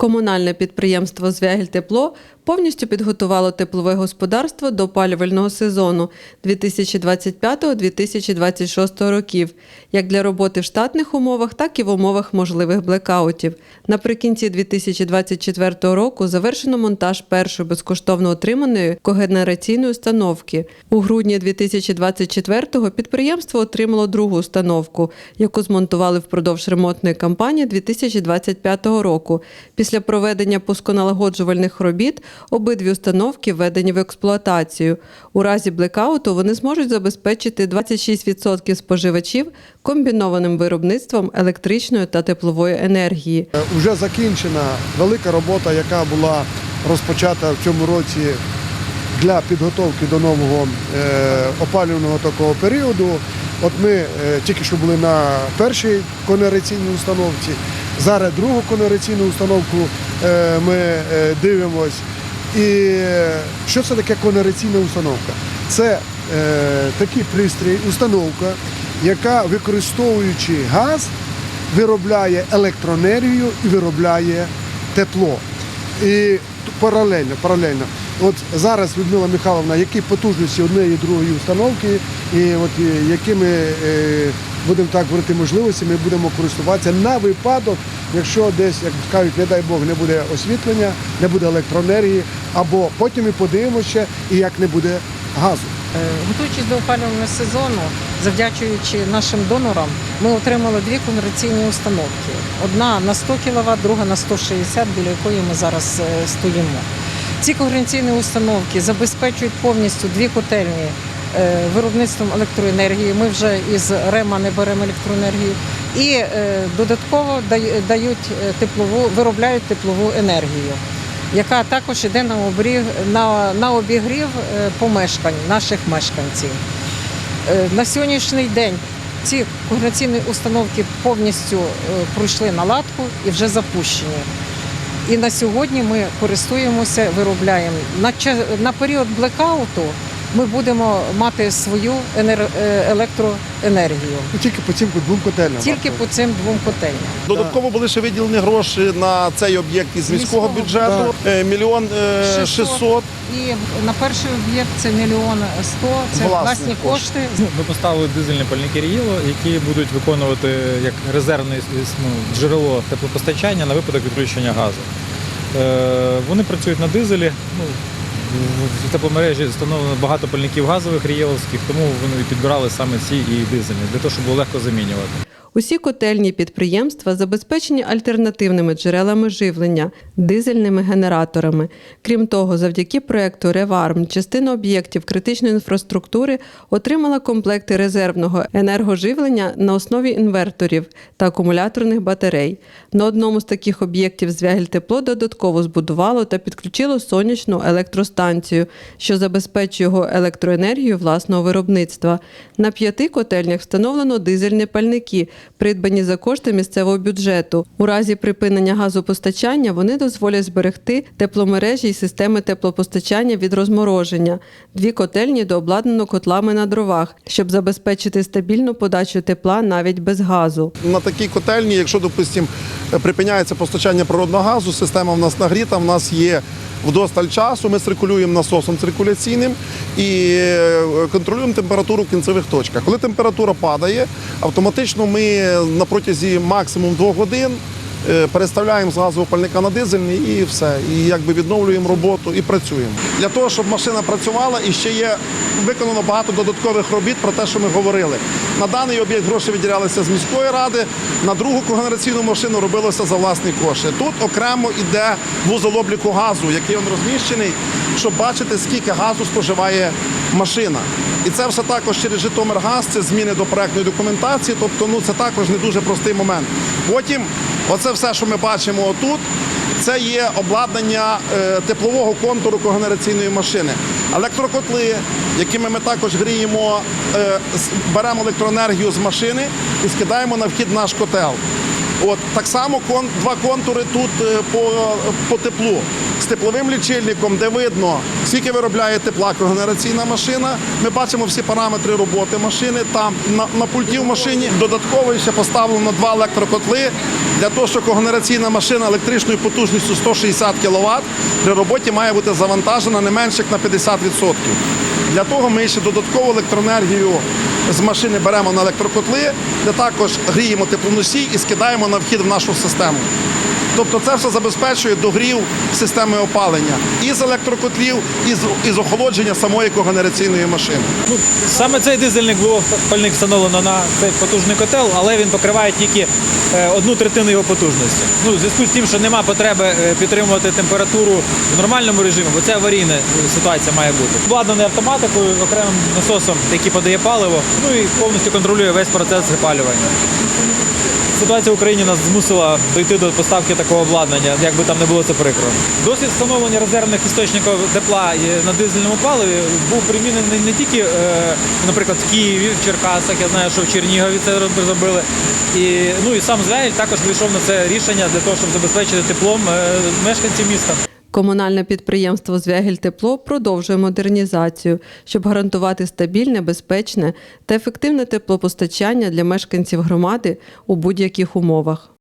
Комунальне підприємство «Звягільтепло» повністю підготувало теплове господарство до опалювального сезону 2025-2026 років, як для роботи в штатних умовах, так і в умовах можливих блекаутів. Наприкінці 2024 року завершено монтаж першої безкоштовно отриманої когенераційної установки. У грудні 2024-го підприємство отримало другу установку, яку змонтували впродовж ремонтної кампанії 2025 року. Після проведення пусконалагоджувальних робіт обидві установки введені в експлуатацію. У разі блекауту вони зможуть забезпечити 26% споживачів комбінованим виробництвом електричної та теплової енергії. Вже закінчена велика робота, яка була розпочата в цьому році для підготовки до нового е, опалювального такого періоду. От ми е, тільки що були на першій конераційній установці, зараз другу конераційну установку е, ми е, дивимось. І що це таке конераційна установка? Це е, такий пристрій, установка, яка використовуючи газ, виробляє електроенергію і виробляє тепло. І паралельно, паралельно. От зараз Людмила Михайловна, які потужності однієї і другої установки, і от е, якими е, будемо так говорити можливості, ми будемо користуватися на випадок, якщо десь, як кажуть, не дай Бог, не буде освітлення, не буде електроенергії, або потім ми подивимося, і як не буде газу. Е, Готуючись до опалювального сезону, завдячуючи нашим донорам, ми отримали дві конверційні установки. Одна на 100 кВт, друга на 160, біля якої ми зараз е, стоїмо. Ці когенераційні установки забезпечують повністю дві котельні виробництвом електроенергії. Ми вже із РЕМа не беремо електроенергію. І е, додатково дають е, теплову, виробляють теплову енергію яка також йде на обріг на, на обігрів е, помешкань наших мешканців. Е, На сьогоднішній день ці когенераційні установки повністю е, пройшли наладку і вже запущені. І на сьогодні ми користуємося, виробляємо. На, на період блекауту ми будемо мати свою енер- е, електроенергію І тільки по цим двом котельням. тільки по цим двом котельням. Додатково були ще виділені гроші на цей об'єкт із міського бюджету. Е, Мільйон е, 600. 600. І на перший об'єкт це мільйон сто, це Власні власні кошти. Ми поставили дизельні пальники Ріїло, які будуть виконувати як резервне ну, джерело теплопостачання на випадок відключення газу. Вони працюють на дизелі. В- тепломережі встановлено багато пальників газових рієловських, тому вони підбирали саме ці і дизельні, для того, щоб було легко замінювати. Усі котельні підприємства забезпечені альтернативними джерелами живлення, дизельними генераторами. Крім того, завдяки проекту Реварм частина об'єктів критичної інфраструктури отримала комплекти резервного енергоживлення на основі інверторів та акумуляторних батарей. На одному з таких об'єктів Звягільтепло додатково збудувало та підключило сонячну електростанцію, що забезпечує його електроенергію власного виробництва. На п'яти котельнях встановлено дизельні пальники, придбані за кошти місцевого бюджету. У разі припинення газопостачання вони дозволять зберегти тепломережі і системи теплопостачання від розмороження. Дві котельні дообладнано котлами на дровах, щоб забезпечити стабільну подачу тепла навіть без газу. На такій котельні, якщо, допустимо, припиняється постачання природного газу, система в нас нагріта, в нас є вдосталь часу, ми циркулюємо насосом циркуляційним і е, контролюємо температуру в кінцевих точках. Коли температура падає, автоматично ми на протязі максимум двох годин переставляємо з газового пальника на дизельний і все. І якби відновлюємо роботу і працюємо. Для того, щоб машина працювала, і ще є виконано багато додаткових робіт про те, що ми говорили. На даний об'єкт гроші виділялися з міської ради, на другу когенераційну машину робилося за власні кошти. Тут окремо йде вузол обліку газу, який він розміщений, щоб бачити, скільки газу споживає машина. І це все також через Житомиргаз, це зміни до проектної документації. Тобто, ну це також не дуже простий момент. Потім, оце все, що ми бачимо отут. Це є обладнання е, теплового контуру когенераційної машини. Електрокотли, якими ми також гріємо, е, беремо електроенергію з машини і скидаємо на вхід наш котел. От так само два контури тут е, по, по теплу. Тепловим лічильником, де видно, скільки виробляє тепла когенераційна машина. Ми бачимо всі параметри роботи машини. Там на, на пульті в машині додатково ще поставлено два електрокотли для того, що когенераційна машина електричною потужністю 160 кВт при роботі має бути завантажена не менше як на 50%. Для того ми ще додаткову електроенергію з машини беремо на електрокотли, де також гріємо теплоносій і скидаємо на вхід в нашу систему. Тобто це все забезпечує догрів системи опалення і з електрокотлів, і з, і з охолодження самої когенераційної машини. Ну, саме цей дизельник було пальник встановлено на цей потужний котел, але він покриває тільки е, одну третину його потужності. Ну, в зв'язку з тим, що нема потреби е, підтримувати температуру в нормальному режимі, бо це аварійна е, ситуація має бути. Обладнаний автоматикою, окремим насосом, який подає паливо, ну і повністю контролює весь процес випалювання. Ситуація в Україні нас змусила дійти до поставки такого обладнання, як би там не було це прикро. Досвід встановлення резервних істочників тепла на дизельному паливі був примінений не тільки, е, наприклад, в Києві, в Черкасах, я знаю, що в Чернігові це зробили. І, ну і сам Звягель також вийшов на це рішення для того, щоб забезпечити теплом е, мешканців міста. Комунальне підприємство «Звягельтепло» продовжує модернізацію, щоб гарантувати стабільне, безпечне та ефективне теплопостачання для мешканців громади у будь-яких умовах.